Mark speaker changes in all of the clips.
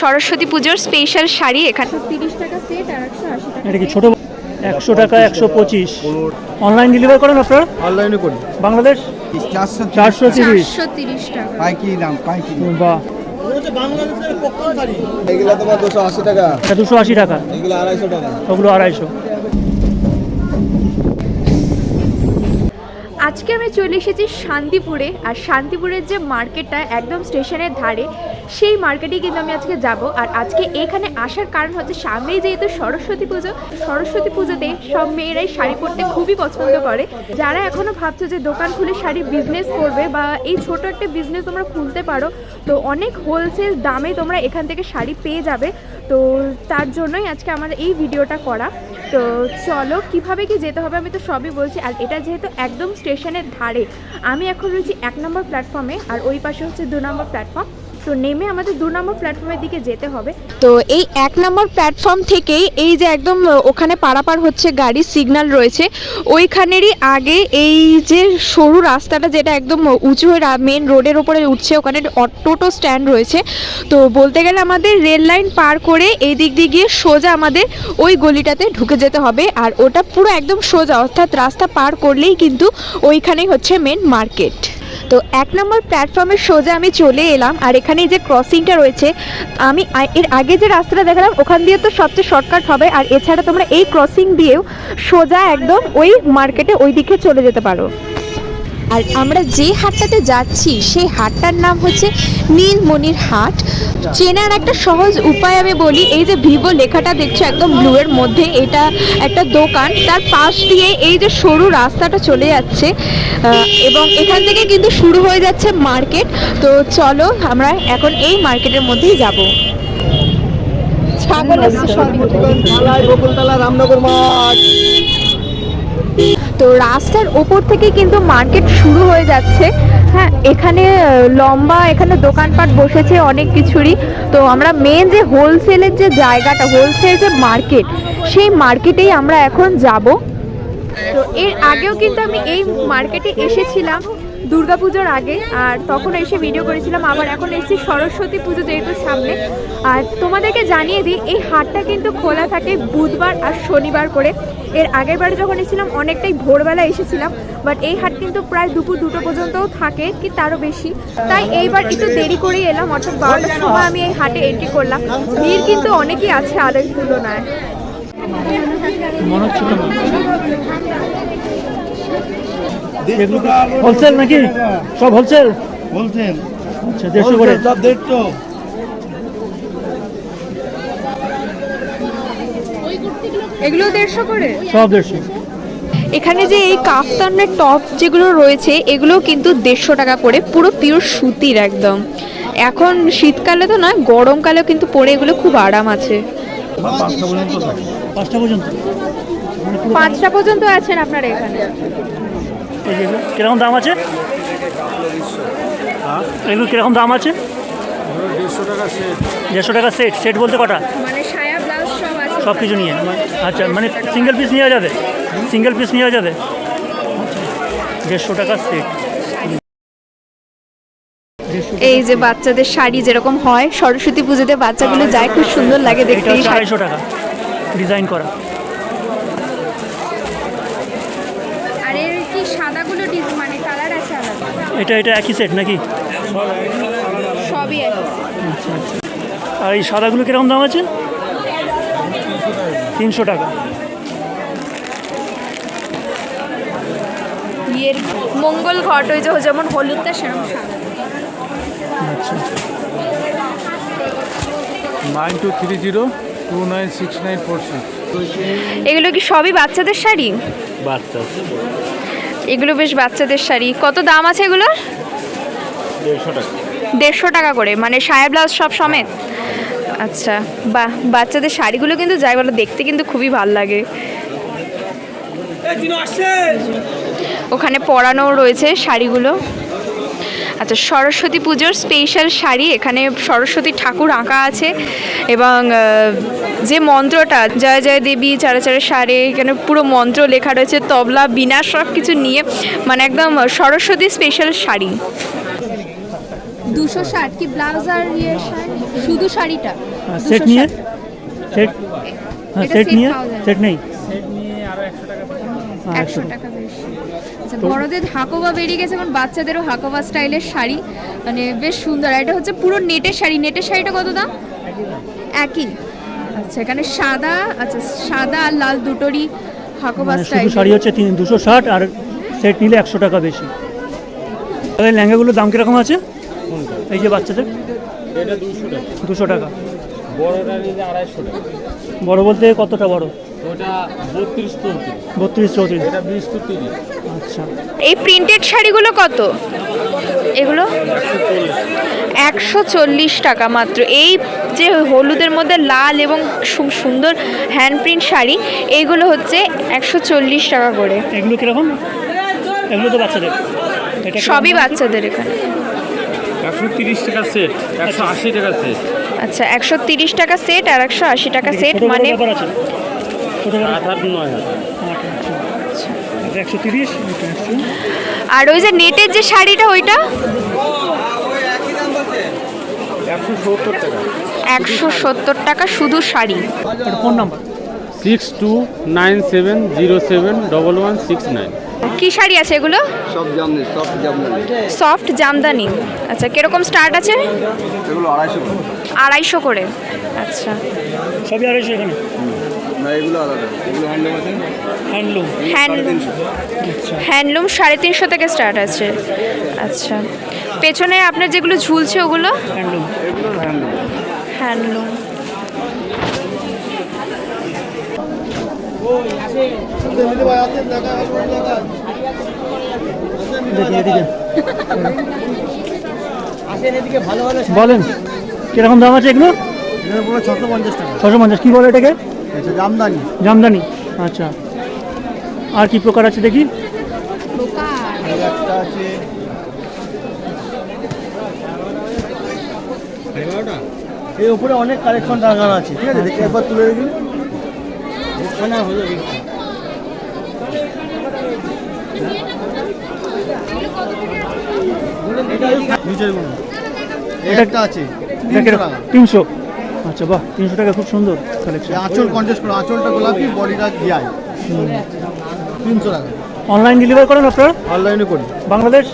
Speaker 1: সরস্বতী পুজোর স্পেশাল শাড়ি এখানে। তিরিশ টাকা সেট আর একশো আশি টাকা
Speaker 2: এটা কি ছোট? একশো টাকা একশো পঁচিশ। অনলাইন ডেলিভার করেন আপনারা?
Speaker 3: অনলাইনে করি।
Speaker 2: বাংলাদেশ?
Speaker 3: চারশো
Speaker 2: চারশো তিরিশ।
Speaker 1: টাকা।
Speaker 3: পাইকারি দাম পাইকারি।
Speaker 2: বাহ।
Speaker 3: দুশো আশি টাকা।
Speaker 2: দুশো আশি টাকা।
Speaker 3: এগুলো আড়াইশো টাকা।
Speaker 2: ওগুলো আড়াইশো।
Speaker 1: আজকে আমি চলে এসেছি শান্তিপুরে, আর শান্তিপুরের যে মার্কেটটা একদম স্টেশনের ধারে, সেই মার্কেটে কিন্তু আমি আজকে যাব। আর আজকে এখানে আসার কারণ হচ্ছে সামনেই যেহেতু সরস্বতী পুজো, সরস্বতী পুজোতে সব মেয়েরাই শাড়ি পরতে খুবই পছন্দ করে। যারা এখনও ভাবছ যে দোকান খুলে শাড়ি বিজনেস করবে বা এই ছোট একটা বিজনেস তোমরা খুলতে পারো, তো অনেক হোলসেল দামে তোমরা এখান থেকে শাড়ি পেয়ে যাবে। তো তার জন্যই আজকে আমার এই ভিডিওটা করা। তো চলো, কীভাবে কি যেতে হবে আমি তো সবই বলছি। আর এটা যেহেতু একদম স্টেশনের ধারে, আমি এখন রয়েছি এক নম্বর প্ল্যাটফর্মে আর ওই পাশে হচ্ছে দু নম্বর প্ল্যাটফর্ম তো নেমে আমাদের দু নম্বর প্ল্যাটফর্মের দিকে যেতে হবে। তো এই এক নম্বর প্ল্যাটফর্ম থেকেই এই যে একদম ওখানে পারাপার হচ্ছে গাড়ির সিগন্যাল রয়েছে, ওইখানেরই আগে এই যে সরু রাস্তাটা যেটা একদম উঁচু হয়ে মেন রোডের ওপরে উঠছে, ওখানে টোটো স্ট্যান্ড রয়েছে। তো বলতে গেলে আমাদের রেল লাইন পার করে এই দিক দিয়ে গিয়ে সোজা আমাদের ওই গলিটাতে ঢুকে যেতে হবে, আর ওটা পুরো একদম সোজা, অর্থাৎ রাস্তা পার করলেই কিন্তু ওইখানেই হচ্ছে মেন মার্কেট তো এক নম্বর প্ল্যাটফর্মে সোজা আমি চলে এলাম, আর এখানে যে ক্রসিংটা রয়েছে, আমি এর আগে যে রাস্তাটা দেখালাম, ওখান দিয়ে তো সবচেয়ে শর্টকাট হবে, আর এছাড়া তোমরা এই ক্রসিং দিয়েও সোজা একদম ওই মার্কেটে ওই দিকে চলে যেতে পারো। আর আমরা যে হাটটাতে যাচ্ছি সেই হাটটার নাম হচ্ছে নীলমণির হাট চেনার একটা সহজ উপায় আমি বলি এই যে ভিভো লেখাটা দেখছ একদম ব্লু এর মধ্যে এটা একটা দোকান তার পাশ দিয়ে এই যে সরু রাস্তাটা চলে যাচ্ছে এবং এখান থেকে কিন্তু শুরু হয়ে যাচ্ছে মার্কেট তো চলো আমরা এখন এই মার্কেটের মধ্যেই যাব ছাগল এসছে সবই
Speaker 3: বকুলতলা রামনগর মাঠ
Speaker 1: তো রাস্তার ওপর থেকে কিন্তু মার্কেট শুরু হয়ে যাচ্ছে। হ্যাঁ এখানে লম্বা এখানে দোকানপাট বসেছে অনেক কিছুরই। তো আমরা মেন যে হোলসেলের যে জায়গাটা হোলসেল যে মার্কেট সেই মার্কেটেই আমরা এখন যাব। তো এর আগেও কিন্তু আমি এই মার্কেটে এসেছিলাম। দুর্গাপুজোর আগে, আর তখন এসে ভিডিও করেছিলাম, আবার এখন এসেছি সরস্বতী পুজো যেহেতু সামনে। আর তোমাদেরকে জানিয়ে দিই, এই হাটটা কিন্তু খোলা থাকে বুধবার আর শনিবার করে। এর আগের বারে যখন এসেছিলাম, অনেকটাই ভোরবেলা এসেছিলাম বাট এই হাট কিন্তু প্রায় দুপুর দুটো পর্যন্তও থাকে কি তারও বেশি। তাই এইবার একটু দেরি করেই এলাম, অর্থাৎ বারোটার সময় আমি এই হাটে এন্ট্রি করলাম। ভিড় কিন্তু অনেকই আছে আগের তুলনায়।
Speaker 2: মনে হচ্ছে তো হোলসেল নাকি? সব হোলসেল
Speaker 3: বলছেন
Speaker 2: আচ্ছা দেড়শো করে।
Speaker 3: সব দেড়শো।
Speaker 1: এগুলো দেড়শো করে?
Speaker 2: সব দেড়শো।
Speaker 1: এখানে যে এই কাফতানের টপ যেগুলো রয়েছে এগুলো কিন্তু দেড়শো টাকা করে পুরো পিওর সুতির একদম। এখন শীতকালে তো নয় গরমকালেও কিন্তু পরে এগুলো খুব আরাম আছে।
Speaker 3: পাঁচটা পর্যন্ত থাকে।
Speaker 2: পাঁচটা পর্যন্ত? পুরো
Speaker 1: পাঁচটা পর্যন্ত আছেন আপনারা এখানে?
Speaker 2: এই যে। কীরকম দাম আছে? এগুলো কীরকম দাম আছে?
Speaker 3: দেড়শো টাকা সেট
Speaker 2: সেট বলতে কটা?
Speaker 1: মানে সব
Speaker 2: কিছু নিয়ে। আচ্ছা মানে সিঙ্গেল পিস নেওয়া যাবে? সিঙ্গেল পিস নেওয়া যাবে? দেড়শো টাকা সেট
Speaker 1: এই যে বাচ্চাদের শাড়ি যেরকম হয় সরস্বতী পুজোতে বাচ্চাগুলো যায় খুব সুন্দর লাগে দেখতে
Speaker 2: আড়াইশো টাকা। ডিজাইন করা
Speaker 1: আর সাদাগুলো মানে কালার আছে আলাদা।
Speaker 2: এটা এটা একই সেট নাকি?
Speaker 1: সবই আছে
Speaker 2: আচ্ছা আচ্ছা। আর এই সাদাগুলো কীরকম দাম আছে? তিনশো টাকা।
Speaker 1: বিয়ের মঙ্গল ঘট ওই যে যেমন হলুদটা সেরকম সাদা।
Speaker 2: আচ্ছা।
Speaker 4: Nine two three zero two nine six nine four six.
Speaker 1: এগুলো কি সবই বাচ্চাদের শাড়ি?
Speaker 4: বাচ্চা।
Speaker 1: এগুলো বেশ বাচ্চাদের শাড়ি। কত দাম আছে এগুলো
Speaker 4: দেড়শো টাকা।
Speaker 1: করে মানে সায়া ব্লাউজ সব সমেত? আচ্ছা বা বাচ্চাদের শাড়িগুলো কিন্তু যাই বলো দেখতে কিন্তু খুবই ভালো লাগে। ওখানে পরানো রয়েছে শাড়িগুলো। আচ্ছা সরস্বতী পুজোর স্পেশাল শাড়ি এখানে সরস্বতী ঠাকুর আঁকা আছে এবং যে মন্ত্রটা জয় জয় দেবী চারে চারে সারে এখানে পুরো মন্ত্র লেখা রয়েছে তবলা বিনা সব কিছু নিয়ে মানে একদম সরস্বতী স্পেশাল শাড়ি। দুশো ষাট কি ব্লাউজ আর ইয়ে শুধু শাড়িটা?
Speaker 2: সেট নিয়ে সেট হ্যাঁ সেট নিয়ে
Speaker 1: পাওয়া যায়।
Speaker 2: সেট নেই। হ্যাঁ,
Speaker 1: একশো টাকা বেশি আচ্ছা বড়দের হাকোবা বেরিয়ে গেছে এবং বাচ্চাদেরও হাকোবা স্টাইলের শাড়ি। মানে বেশ সুন্দর এটা হচ্ছে পুরো নেটের শাড়ি। নেটের শাড়িটা কত দাম? একই আচ্ছা এখানে সাদা আচ্ছা সাদা আর লাল দুটোরই হাকোবা
Speaker 2: মানে
Speaker 1: স্টাইল।
Speaker 2: শাড়ি হচ্ছে তিন দুশো ষাট আর সেট নিলে একশো টাকা বেশি। তাহলে লেহেঙ্গাগুলোর দাম কীরকম আছে? এই যে বাচ্চাদের।
Speaker 3: দুশো টাকা।
Speaker 2: দুশো টাকা।
Speaker 3: বড়টা নিলে আড়াইশো টাকা।
Speaker 2: বড় বলতে কতটা বড়?
Speaker 3: ওটা বত্রিশ চৌত্রিশ।
Speaker 2: বত্রিশ চৌত্রিশ।
Speaker 3: এটা বিশ টু তিরিশ।
Speaker 2: আচ্ছা।
Speaker 1: এই প্রিন্টেড শাড়িগুলো কত? এগুলো? একশো চল্লিশ টাকা মাত্র। এই যে হলুদের মধ্যে লাল এবং খুব সুন্দর হ্যান্ড প্রিন্ট শাড়ি এইগুলো হচ্ছে একশো চল্লিশ টাকা করে।
Speaker 2: এগুলো কীরকম? এগুলো তো বাচ্চাদের।
Speaker 1: সবই বাচ্চাদের এখানে।
Speaker 3: একশো তিরিশ টাকা সেট একশো আশি টাকা সেট
Speaker 1: আচ্ছা একশো তিরিশ টাকা সেট আর একশো আশি টাকা সেট মানে আর ওই যে নেটের যে শাড়িটা ওইটা?
Speaker 3: একশো সত্তর টাকা।
Speaker 1: শুধু sari.
Speaker 2: Phone number?
Speaker 3: Six two nine seven zero seven double one six nine.
Speaker 1: কি শাড়ি আছে এগুলো?
Speaker 5: সব জামনি সব জামনি
Speaker 1: সফট জামদানি। আচ্ছা কীরকম স্টার্ট আছে?
Speaker 5: এগুলো আড়াইশো করে।
Speaker 1: আড়াইশো করে। আচ্ছা।
Speaker 2: সবই আড়াইশো এখানে?
Speaker 5: এগুলো আলাদা। এগুলো হ্যান্ডলুম আছে?
Speaker 2: হ্যান্ডলুম
Speaker 1: হ্যান্ড
Speaker 2: আচ্ছা।
Speaker 1: হ্যান্ডলুম সাড়ে তিনশো থেকে স্টার্ট আছে। আচ্ছা। পেছনে আপনার যেগুলো ঝুলছে ওগুলো?
Speaker 2: হ্যান্ডলুম
Speaker 5: হ্যান্ডলুম
Speaker 1: হ্যান্ডলুম
Speaker 2: দেখি এদিকে বলেন কীরকম দাম আছে এগুলো?
Speaker 3: ছশো পঞ্চাশ টাকা।
Speaker 2: ছশো পঞ্চাশ। কী বলে এটাকে?
Speaker 3: আচ্ছা জামদানি।
Speaker 2: জামদানি আচ্ছা। আর কি প্রকার আছে দেখি?
Speaker 3: একটা আছে এই উপরে অনেক কালেকশন লাগানো আছে ঠিক আছে? দেখে একবার তুলে দেখুন এখানে হলো এটা
Speaker 2: নিচেরগুলো
Speaker 3: একটা আছে তিনশো।
Speaker 2: আচ্ছা বাহ তিনশো টাকা খুব সুন্দর কালেকশন
Speaker 3: আঁচল কন্টেস্ট করো আঁচলটা গোলাপি বডিটা জিআই তিনশো টাকা।
Speaker 2: অনলাইন ডেলিভার করেন আপনারা?
Speaker 3: অনলাইনে করি।
Speaker 2: বাংলাদেশ?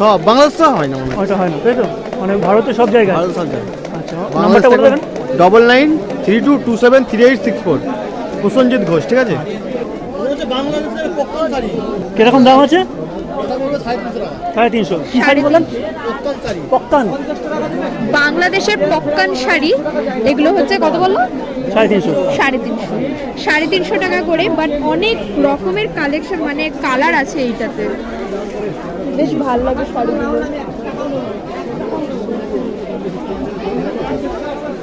Speaker 3: সব বাংলাদেশ হয় না মনে হয়।
Speaker 2: না তাই তো? মানে ভারতে সব জায়গায়?
Speaker 3: ভারত সব জায়গায়।
Speaker 2: আচ্ছা নাম্বারটা বলে দেবেন?
Speaker 3: Double nine three two two seven three eight six four Prosenjit Ghosh ঠিক আছে? বাংলাদেশের
Speaker 2: কীরকম দাম আছে?
Speaker 3: ওটা সাড়ে তিনশো।
Speaker 2: কি শাড়ি বললেন?
Speaker 3: পক্কান
Speaker 1: বাংলাদেশের পক্কান শাড়ি এগুলো হচ্ছে কত বলল?
Speaker 2: সাড়ে তিনশো।
Speaker 1: সাড়ে তিনশো। সাড়ে তিনশো টাকা করে বাট অনেক রকমের কালেকশন মানে কালার আছে এইটাতে। বেশ ভালো লাগে শাড়িগুলো।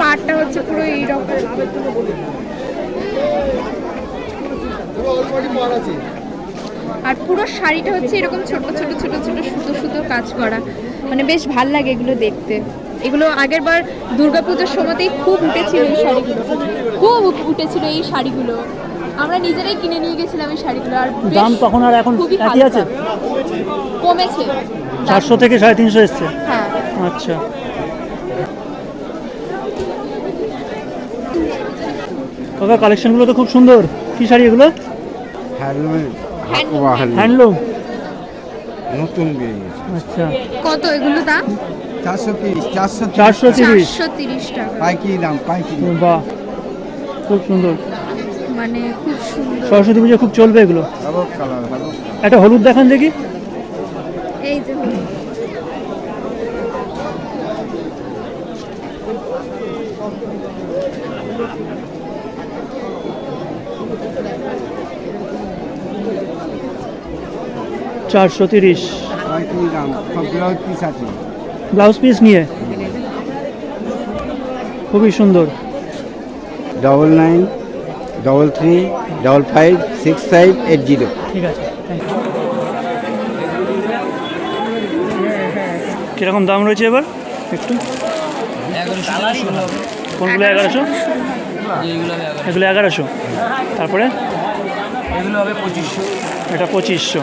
Speaker 1: পাটটা হচ্ছে পুরো এইরকম
Speaker 3: অলরেডি আছে।
Speaker 1: আর পুরো শাড়িটা হচ্ছে এরকম ছোট ছোট ছোট ছোট সুতো সুতো কাজ করা। মানে বেশ ভালো লাগে এগুলো দেখতে। এগুলো আগের বার দুর্গাপুজোর সময়তেই খুব উঠেছিল এই শাড়িগুলো। খুব উঠেছিল এই শাড়িগুলো। আমরা নিজেরাই কিনে নিয়ে গেছিলাম এই শাড়িগুলো আর
Speaker 2: দাম তখন আর এখন একই
Speaker 1: ভালো
Speaker 2: আছে।
Speaker 1: কমেছে।
Speaker 2: চারশো থেকে সাড়ে তিনশো এসছে?
Speaker 1: হ্যাঁ।
Speaker 2: আচ্ছা। কাকা কালেকশনগুলো তো খুব সুন্দর। কি শাড়ি এগুলো? হ্যান্ডলুম
Speaker 5: নতুন
Speaker 2: আচ্ছা।
Speaker 1: কত এগুলো দাম?
Speaker 5: চারশো তিরিশ চারশো
Speaker 2: চারশো তিরিশ।
Speaker 1: তিরিশ টাকা।
Speaker 5: পাইকি দাম পাইকি
Speaker 2: বাহ। খুব সুন্দর।
Speaker 1: মানে খুব সুন্দর।
Speaker 2: সরস্বতী পুজো খুব চলবে এগুলো? একটা হলুদ দেখান দেখি। চারশো তিরিশ।
Speaker 5: দাম ব্লাউজ পিস
Speaker 2: নিয়ে? খুবই সুন্দর।
Speaker 5: Double nine double three double five six five eight zero
Speaker 2: ঠিক আছে কীরকম দাম রয়েছে এবার? একটু। কোনগুলো এগারোশো? এগুলো এগারোশো। তারপরে?
Speaker 3: এগুলো হবে পঁচিশশো।
Speaker 2: এটা পঁচিশশো।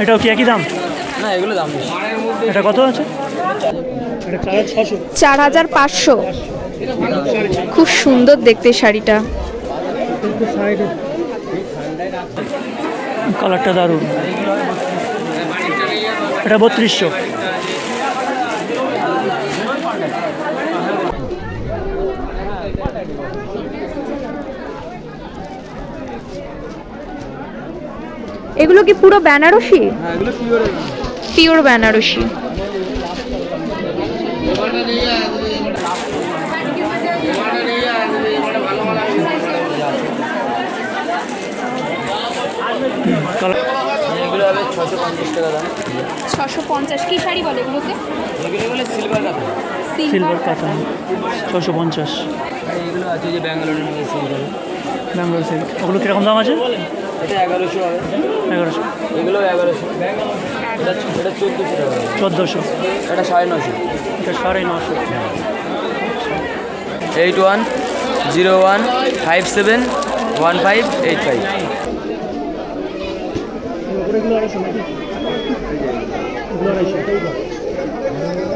Speaker 2: এটাও কি একই দাম?
Speaker 6: না এগুলো দাম
Speaker 2: এটা কত আছে? চার
Speaker 1: চার হাজার পাঁচশো। খুব সুন্দর দেখতে শাড়িটা।
Speaker 2: কালারটা দারুণ। এটা বত্রিশশো।
Speaker 1: এগুলো কি পুরো বেনারসি? পিওর বেনারসি।
Speaker 6: এগুলো হবে ছশো পঞ্চাশ টাকা দাম।
Speaker 1: ছশো পঞ্চাশ। কি শাড়ি বলে এগুলোকে?
Speaker 6: এগুলো বলে সিলভার কাপড়।
Speaker 2: সিলভার কাতান ছশো পঞ্চাশ।
Speaker 6: আর এগুলো আছে যে ব্যাঙ্গালোরের মধ্যে সিলভার
Speaker 2: ব্যাঙ্গালোর সিল্ক ওগুলো কীরকম দাম আছে?
Speaker 6: এটা এগারোশো হবে।
Speaker 2: এগারোশো।
Speaker 6: এগুলো এগারোশো। এটা এটা চোদ্দোশো টাকা
Speaker 2: চোদ্দোশো।
Speaker 6: এটা সাড়ে নশো
Speaker 2: এটা সাড়ে নশো
Speaker 6: eight one zero one five seven one five eight five.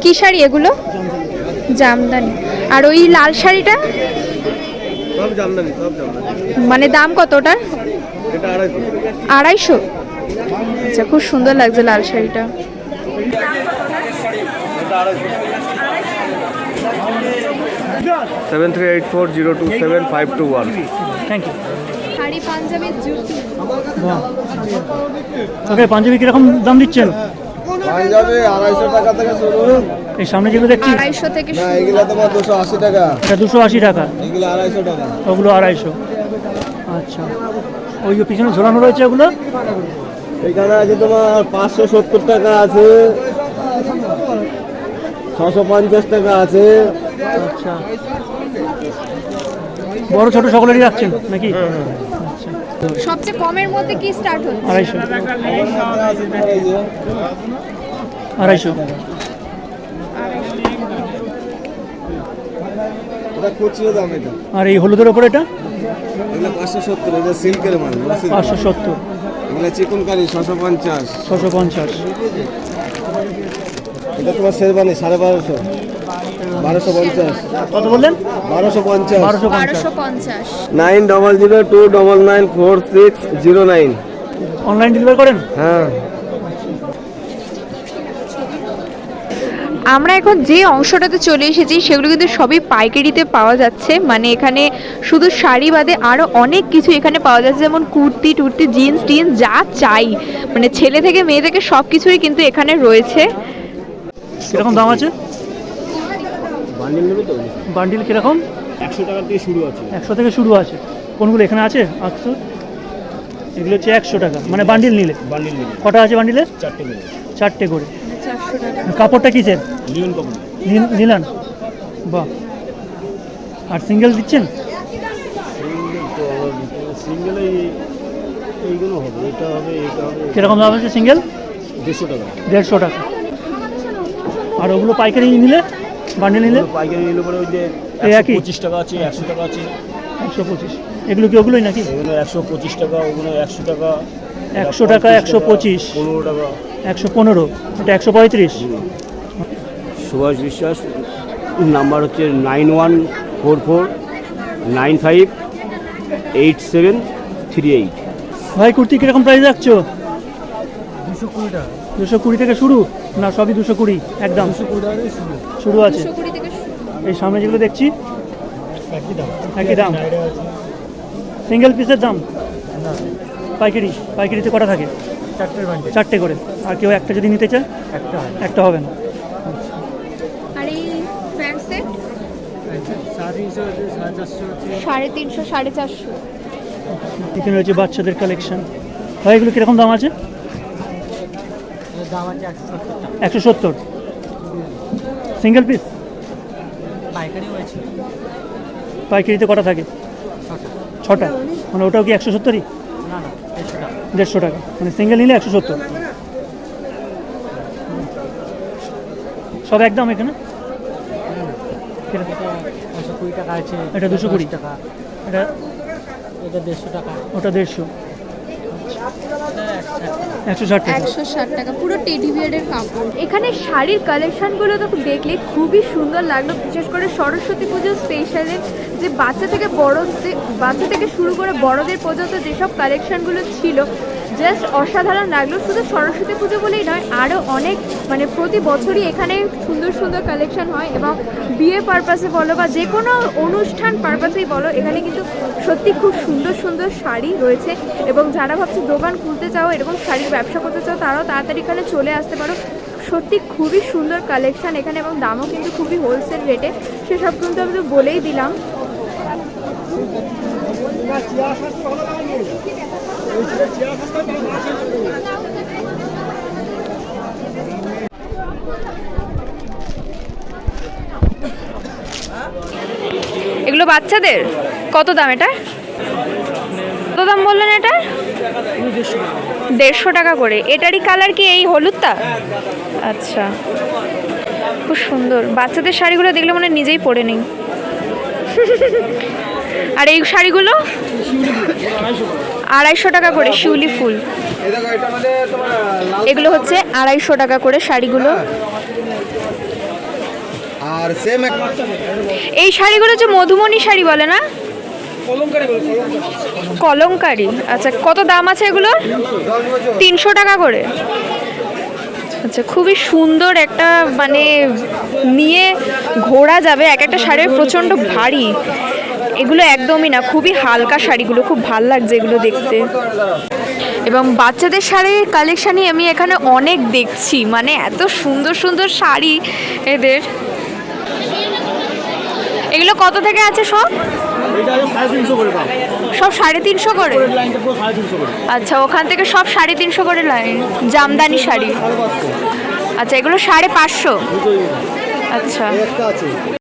Speaker 1: কি শাড়ি এগুলো? জামদানি। আর ওই লাল শাড়িটা?
Speaker 3: সব জামদানি সব জামদানি।
Speaker 1: মানে দাম কত ওটার?
Speaker 3: আড়াইশো?
Speaker 1: আচ্ছা খুব সুন্দর লাগছে লাল শাড়িটা।
Speaker 3: Seven three eight four zero two seven five two one.
Speaker 2: Thank you
Speaker 1: sari পাঞ্জাবির জুতি
Speaker 2: ওকে পাঞ্জাবি কীরকম দাম দিচ্ছেন?
Speaker 5: পাঞ্জাবি আড়াইশো টাকা থেকে শুরু।
Speaker 2: এই সামনে যেগুলো দেখছি
Speaker 1: আড়াইশো থেকে
Speaker 5: না এগুলো তোমার দুশো আশি টাকা।
Speaker 2: এটা দুশো আশি টাকা।
Speaker 5: এগুলো আড়াইশো টাকা।
Speaker 2: ওগুলো আড়াইশো। আচ্ছা। ওই পিছনে ঝোলানো রয়েছে ওগুলো
Speaker 5: এখানে আছে তোমার পাঁচশো সত্তর টাকা আছে। ছশো পঞ্চাশ টাকা আছে।
Speaker 2: আচ্ছা। বড় ছোট সকলেরই রাখছেন নাকি? আচ্ছা
Speaker 1: সবচেয়ে কমের মধ্যে কি স্টার্ট হচ্ছে?
Speaker 2: আড়াইশো। আড়াইশো।
Speaker 5: এটা খুচরো দাম এটা।
Speaker 2: আর এই হলুদের ওপর এটা?
Speaker 5: এগুলো পাঁচশো সত্তর এটা সিল্কের মাল।
Speaker 2: পাঁচশো সত্তর।
Speaker 5: এগুলো চিকন কারি ছশো পঞ্চাশ।
Speaker 2: ছশো পঞ্চাশ।
Speaker 5: এটা তোমার শেরবানি সাড়ে বারোশো। বারোশো পঞ্চাশ।
Speaker 2: কত বললেন?
Speaker 5: বারোশো পঞ্চাশ।
Speaker 2: বারোশো পঞ্চাশ।
Speaker 1: বারোশো পঞ্চাশ।
Speaker 5: Nine double zero two double nine four six zero nine.
Speaker 2: Online delivery করেন?
Speaker 5: হ্যাঁ।
Speaker 1: আমরা এখন যে অংশটাতে চলে এসেছি সেগুলো কিন্তু সবই পাইকারিতে পাওয়া যাচ্ছে। মানে এখানে শুধু শাড়ি বাদে আরও অনেক কিছু এখানে পাওয়া যাচ্ছে যেমন কুর্তি টুর্তি জিন্স টিন্স যা চাই। মানে ছেলে থেকে মেয়ে থেকে সব কিছুই কিন্তু এখানে রয়েছে।
Speaker 2: কীরকম দাম আছে?
Speaker 3: বান্ডিল নেবে তো?
Speaker 2: বান্ডিল কীরকম?
Speaker 3: একশো টাকা থেকে শুরু আছে।
Speaker 2: একশো থেকে শুরু আছে। কোনগুলো এখানে আছে? আটশো? এগুলো হচ্ছে একশো টাকা। মানে বান্ডিল নিলে।
Speaker 3: বান্ডিল নেবে
Speaker 2: কটা আছে বান্ডিলে
Speaker 3: চারটে নেবে
Speaker 2: চারটে করে। কাপড়টা কিসের নিলান? বাহ। আর সিঙ্গেল দিচ্ছেন?
Speaker 3: সিঙ্গেল এইগুলো হবে এটা হবে এটা হবে।
Speaker 2: কীরকম দাম আছে সিঙ্গেল
Speaker 3: দেড়শো টাকা।
Speaker 2: দেড়শো টাকা। আর ওগুলো পাইকারি নিলে বান্ডিল নিলে?
Speaker 3: পাইকারি নিলে পরে ওই যে একশো
Speaker 2: একই?
Speaker 3: পঁচিশ টাকা আছে একশো টাকা আছে।
Speaker 2: একশো পঁচিশ। এগুলো কি ওগুলোই নাকি?
Speaker 3: এগুলো একশো পঁচিশ টাকা ওগুলো একশো টাকা।
Speaker 2: একশো টাকা একশো পঁচিশ।
Speaker 3: পনেরো টাকা।
Speaker 2: একশো পনেরো এটা একশো পঁয়ত্রিশ।
Speaker 3: সুভাষ বিশ্বাস নাম্বার হচ্ছে nine one four four nine five eight seven three eight.
Speaker 2: ভাই কুর্তি কীরকম প্রাইস রাখছো? দুশো কুড়ি থেকে শুরু? না সবই দুশো কুড়ি একদম। শুরু। আছে। এই সামনে যেগুলো দেখছি একই দাম। সিঙ্গেল পিসের দাম? পাইকারি পাইকারিতে কটা থাকে? চারটে করে। আর কেউ একটা যদি নিতে চায় একটা হবে। না।
Speaker 1: সাড়ে তিনশো সাড়ে চারশো।
Speaker 2: এখানে রয়েছে বাচ্চাদের কালেকশন ভাই এগুলো কীরকম দাম আছে? একশো সত্তর। সিঙ্গেল পিস পাইকারিতে কটা থাকে? ছটা। মানে ওটাও কি একশো সত্তরই? দেড়শো টাকা। মানে সিঙ্গেল নিলে একশো সত্তর। সব একদম এখানে?
Speaker 7: কুড়ি টাকা আছে।
Speaker 2: এটা দুশো কুড়ি।
Speaker 7: টাকা।
Speaker 2: এটা?
Speaker 7: এটা দেড়শো টাকা।
Speaker 2: ওটা দেড়শো। একশো ষাট টাকা।
Speaker 1: একশো ষাট টাকা। পুরো টেডি বিয়ারের কাপড়। এখানে শাড়ির কালেকশনগুলো তো দেখলে খুবই সুন্দর লাগল। বিশেষ করে সরস্বতী পুজো স্পেশালে যে বাচ্চা থেকে বড়দের বাচ্চা থেকে শুরু করে বড়দের পর্যন্ত যেসব কালেকশনগুলো ছিল জাস্ট অসাধারণ লাগল। শুধু সরস্বতী পুজো বলেই নয় আরও অনেক মানে প্রতি বছরই এখানে সুন্দর সুন্দর কালেকশন হয় এবং বিয়ে পারপাসে বলো বা যে কোনো অনুষ্ঠান পারপাসেই বলো, এখানে কিন্তু সত্যি খুব সুন্দর সুন্দর শাড়ি রয়েছে এবং যারা ভাবছে দোকান খুলতে চাও, এরকম শাড়ির ব্যবসা করতে চাও, তারাও তাড়াতাড়ি এখানে চলে আসতে পারো। সত্যি খুবই সুন্দর কালেকশন এখানে এবং দামও কিন্তু খুবই হোলসেল রেটে সেসব কিন্তু আমি তো বলেই দিলাম। এগুলো বাচ্চাদের? কত দাম এটা? কত দাম বললেন এটা? দেড়শো টাকা করে। এটারই কালার কি এই হলুদটা? আচ্ছা। খুব সুন্দর। বাচ্চাদের শাড়িগুলো দেখলে মনে নিজেই পরে নেই। আর এই শাড়িগুলো? আড়াইশো টাকা করে শিউলি ফুল। এগুলো হচ্ছে আড়াইশো টাকা করে শাড়িগুলো।
Speaker 3: আর সেম
Speaker 1: এই শাড়িগুলো যে মধুমণি শাড়ি বলে না? কলমকারি আচ্ছা কত দাম আছে এগুলো? তিনশো টাকা করে। আচ্ছা খুবই সুন্দর একটা মানে নিয়ে ঘোরা যাবে। এক একটা শাড়ির প্রচণ্ড ভারী। এগুলো একদমই না খুবই হালকা শাড়িগুলো খুব ভালো লাগছে এগুলো দেখতে। এবং বাচ্চাদের শাড়ির কালেকশানই আমি এখানে অনেক দেখছি মানে এত সুন্দর সুন্দর শাড়ি এদের। এগুলো কত থেকে আছে সব? সব সাড়ে তিনশো করে? আচ্ছা ওখান থেকে সব সাড়ে তিনশো করে লাইন জামদানি শাড়ি। আচ্ছা এগুলো সাড়ে পাঁচশো? আচ্ছা।